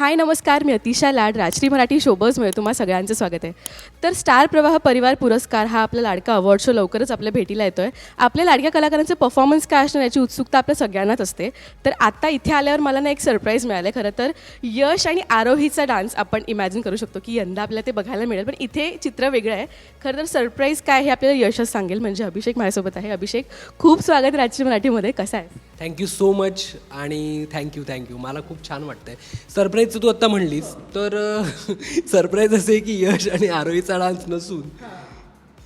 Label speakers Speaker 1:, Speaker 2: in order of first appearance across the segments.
Speaker 1: हाय नमस्कार. मी अतिशा लाड राजश्री मराठी शोबर्समुळे तुम्हा सगळ्यांचं स्वागत आहे. तर स्टार प्रवाह परिवार पुरस्कार हा आपला लाडका अवॉर्ड शो लवकरच आपल्या भेटीला येतो आहे आपल्या लाडक्या कलाकारांचे परफॉर्मन्स काय असणार याची उत्सुकता आपल्या सगळ्यांनाच असते. तर आत्ता इथे आल्यावर मला ना एक सरप्राईज मिळालं आहे खरं तर. यश आणि आरोहीचा डान्स आपण इमॅजिन करू शकतो की यंदा आपल्याला ते बघायला मिळेल. पण इथे चित्र वेगळं आहे. खरं तर सरप्राईज काय हे आपल्याला यशच सांगेल. म्हणजे अभिषेक माझ्यासोबत आहे. अभिषेक खूप स्वागत राजश्री मराठीमध्ये. कसं आहे
Speaker 2: थँक्यू सो मच आणि थँक्यू थँक्यू मला खूप छान वाटतंय. सरप्राईजचं तू आत्ता म्हणलीस तर सरप्राईज असं आहे की यश आणि आरोहीचा डान्स नसून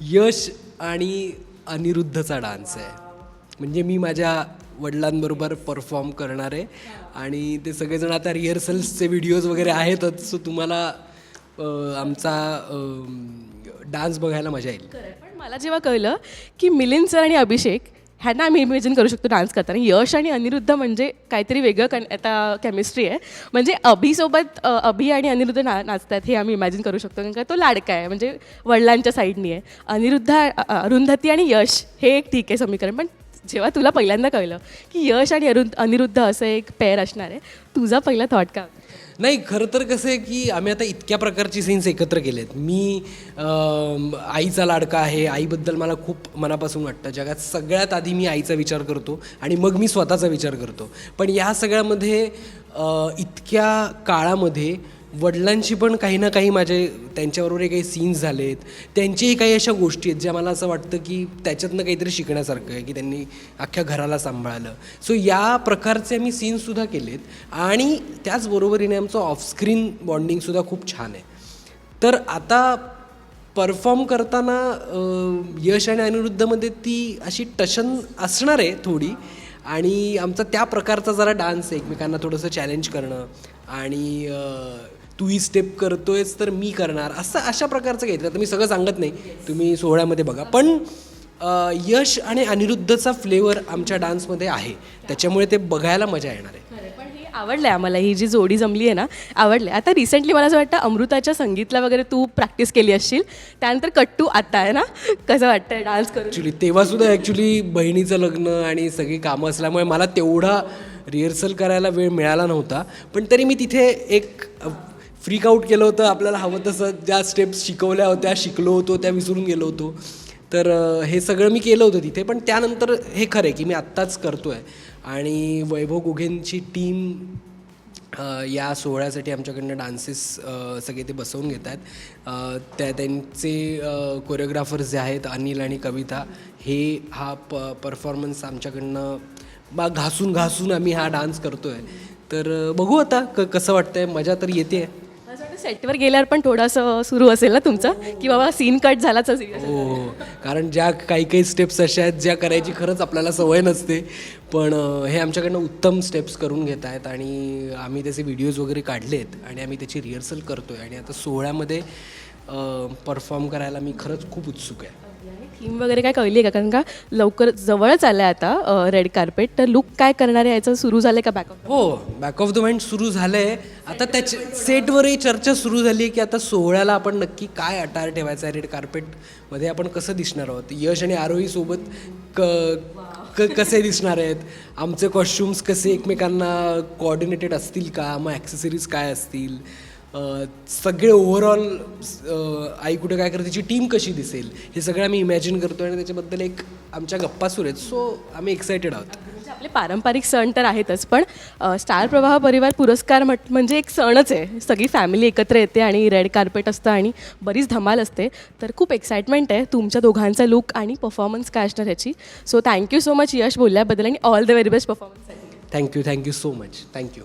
Speaker 2: यश आणि अनिरुद्धचा डान्स आहे. म्हणजे मी माझ्या वडिलांबरोबर परफॉर्म करणार आहे. आणि ते सगळेजण आता रिहर्सल्सचे व्हिडिओज वगैरे आहेतच सो तुम्हाला आमचा डान्स बघायला मजा येईल.
Speaker 1: पण मला जेव्हा कळलं की मिलिंद सर आणि अभिषेक ह्यांना आम्ही इमेजिन करू शकतो डान्स करताना. यश आणि अनिरुद्ध म्हणजे काहीतरी वेगळं कन आता केमिस्ट्री आहे. म्हणजे अभिसोबत अभि आणि अनिरुद्ध ना नाचतात हे आम्ही इमॅजिन करू शकतो. कारण का तो लाडका आहे. म्हणजे वडिलांच्या साईडनी आहे. अनिरुद्ध अरुंधती आणि यश हे एक ठीक आहे समीकरण. पण जेव्हा तुला पहिल्यांदा कळलं की यश आणि अरुंध अनिरुद्ध असं एक पेअर असणार आहे तुझा पहिला थॉट का
Speaker 2: नाही खरं तर कसं आहे की आम्ही आता इतक्या प्रकारची सीन्स एकत्र केलेत. मी आईचा लाडका आहे आईबद्दल मला खूप मनापासून वाटतं. जगात सगळ्यात आधी मी आईचा विचार करतो आणि मग मी स्वतःचा विचार करतो. पण या सगळ्यामध्ये इतक्या काळामध्ये वडिलांशी पण काही ना काही माझे त्यांच्याबरोबरही काही सीन्स झालेत. त्यांच्याही काही अशा गोष्टी आहेत ज्या मला असं वाटतं की त्याच्यातनं काहीतरी शिकण्यासारखं आहे की त्यांनी अख्ख्या घराला सांभाळलं. सो या प्रकारचे आम्ही सीन्ससुद्धा केलेत आणि त्याचबरोबरीने आमचं ऑफस्क्रीन बॉन्डिंगसुद्धा खूप छान आहे. तर आता परफॉर्म करताना यश आणि अनिरुद्धमध्ये ती अशी टशन असणार आहे थोडी आणि आमचा त्या प्रकारचा जरा डान्स आहे एकमेकांना थोडंसं चॅलेंज करणं आणि तू ही स्टेप करतोयस तर मी करणार. असं अशा प्रकारचं घेतलं तर मी सगळं सांगत नाही. तुम्ही सोहळ्यामध्ये बघा. पण यश आणि अनिरुद्धचा फ्लेवर आमच्या डान्समध्ये आहे. त्याच्यामुळे ते बघायला मजा येणार आहे.
Speaker 1: हे आवडलं आहे आम्हाला. ही जी जोडी जमली आहे ना आवडले आता रिसेंटली मला असं वाटतं अमृताच्या संगीतला वगैरे तू प्रॅक्टिस केली असशील. त्यानंतर कट्टू आता आहे ना कसं वाटतंय डान्स करून?
Speaker 2: ॲक्च्युली तेव्हासुद्धा ॲक्च्युली बहिणीचं लग्न आणि सगळी कामं असल्यामुळे मला तेवढा रिहर्सल करायला वेळ मिळाला नव्हता. पण तरी मी तिथे एक फ्रीक आऊट केलं होतं आपल्याला हवं तसं ज्या स्टेप्स शिकवल्या होत्या शिकलो होतो त्या विसरून गेलो होतो. तर हे सगळं मी केलं होतं तिथे पण त्यानंतर हे खरं आहे की मी आत्ताच करतो आहे आणि वैभव गुघेंची टीम या सोहळ्यासाठी आमच्याकडनं डान्सेस सगळे ते बसवून घेत आहेत. त्या त्यांचे कोरिओग्राफर्स जे आहेत अनिल आणि कविता हे हा प परफॉर्मन्स आमच्याकडनं बा घासून घासून आम्ही हा डान्स करतो आहे तर बघू आता क कसं वाटतं आहे मजा तर येते
Speaker 1: आहे सेटवर गेल्यावर पण थोडंसं सुरू असेल ना तुमचं? की बाबा सीन कट झालाच
Speaker 2: हो हो कारण ज्या काही काही स्टेप्स अशा आहेत ज्या करायची खरंच आपल्याला सवय नसते. पण हे आमच्याकडनं उत्तम स्टेप्स करून घेत आहेत आणि आम्ही त्याचे व्हिडिओज वगैरे काढलेत आणि आम्ही त्याची रिहर्सल करतो आहे आणि आता सोहळ्यामध्ये परफॉर्म करायला मी खरंच खूप उत्सुक आहे.
Speaker 1: थीम वगैरे काय कळली आहे का? कारण का लवकर जवळच आलं आहे आता रेड कार्पेट तर लुक काय करणार आहे? याचं सुरू झालं का बॅकअप
Speaker 2: हो बॅक ऑफ द माइंड सुरू झालं आहे आता त्याच्या सेटवरही चर्चा सुरू झाली आहे की आता सोहळ्याला आपण नक्की काय अटायर ठेवायचा आहे रेड कार्पेटमध्ये आपण कसं दिसणार आहोत? यश आणि आरोही सोबत क क कसे दिसणार आहेत? आमचे कॉस्ट्युम्स कसे एकमेकांना कोऑर्डिनेटेड असतील का? मग ॲक्सेसरीज काय असतील? सगळे ओव्हरऑल आई कुठे काय करते त्याची टीम कशी दिसेल हे सगळं आम्ही इमॅजिन करतो आणि त्याच्याबद्दल एक आमच्या गप्पा सुरू आहेत. सो आम्ही एक्सायटेड आहोत.
Speaker 1: म्हणजे आपले पारंपरिक सण तर आहेतच पण अ, स्टार प्रवाह परिवार पुरस्कार म्हट म्हणजे एक सणच आहे. सगळी फॅमिली एकत्र येते आणि रेड कार्पेट असतं आणि बरीच धमाल असते. तर खूप एक्साइटमेंट आहे तुमच्या दोघांचा लुक आणि परफॉर्मन्स काय असणार ह्याची so thank you so much यश बोलल्याबद्दल आणि all the very best performance
Speaker 2: thank you thank you so much thank you